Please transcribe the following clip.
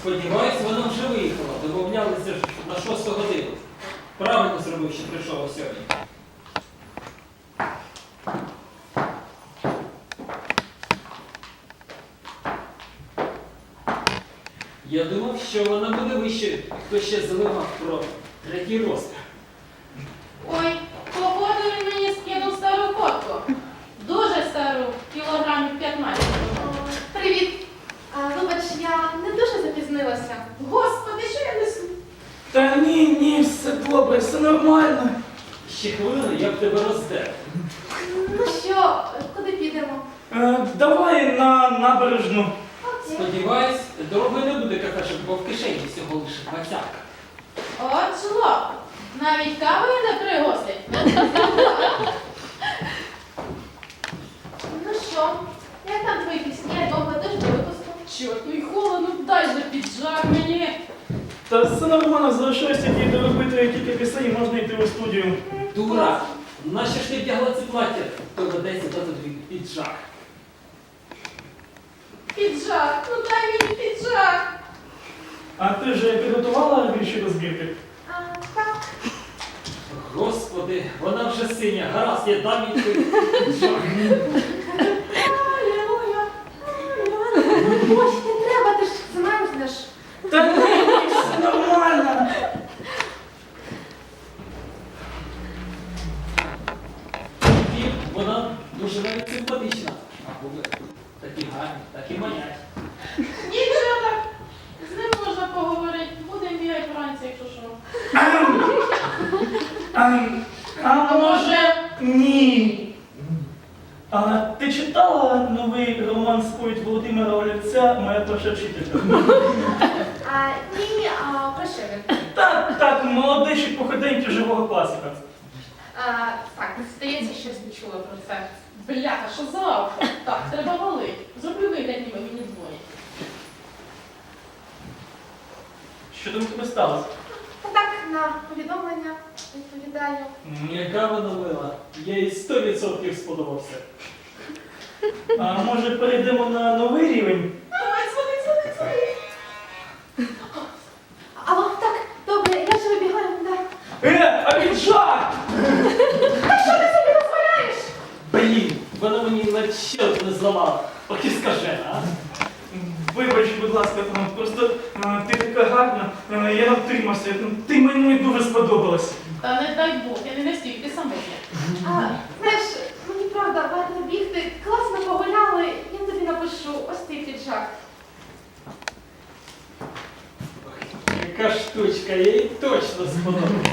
Сподіваюсь, вона вже виїхала. Домовлялися ж на шосту годину. Правильно зробив, що прийшов сьогодні. Я думав, що вона буде вищою. Хто ще заливав про третій розмір. Ой, походу він мені скинув стару котку. Дуже стару, кілограмів 15. Привіт. А, вибач, я не дуже. Господи, що я несу? Та ні, ні, все добре, все нормально. Ще хвилину я б тебе роздер. Ну що, куди підемо? Е, давай на набережну. Окей. Сподіваюсь, дорогою не буде кафешок, бо в кишені всього лише двадцятка. От жлоб. Навіть кавою не пригостять. Чорт, ну й холодно, дай же піджак мені. Та все нормально, залишилось тільки доробити кілька пісень, і можна йти у студію. Дура! Нащо ж ти вдягла це плаття? То ведеться дати тобі піджак. Піджак, ну дай мені піджак. А ти вже підготувала вірші до збірки? А, так. Господи, вона вже синя. Гаразд, я дам їй твій піджак. Боже, не треба, ти ж замерзнеш. Та ні, все нормально. І вона дуже навіть симпатична. А губи такі гарні, такі манять. Нічого так. З ним можна поговорити. Будемо бігати вранці, якщо що. А, а А може, Ні. А ти читала новий роман сповідь Володимира Олівця Моя перша вчителька? А, ні, а про? Так, так, молодий походенький живого класика. А, так, здається, щось не чула про це. Бляха, що за автор? Так, треба валити. Зроблю вигляд, ніби мені дзвонять. Що там тебе сталося? Та так, на повідомлення відповідаю. Яка вона мила. Я їй 100% сподобався. А може перейдемо на новий рівень? Давай, дзвони, дзвони, дзвони. Алло, так, добре, я вже вибігаю, да. Е, а піджак! Що ти собі дозволяєш? Блін, вона мені навіть щелку не зламала. От і скажена, а? Вибач, будь ласка, ну, просто е, ти така гарна, е, я натримався, ну, ти мені дуже сподобалась. Та не дай Бог, я не настільки самотня. А, ось. Яка штучка, я їй точно сподобалася.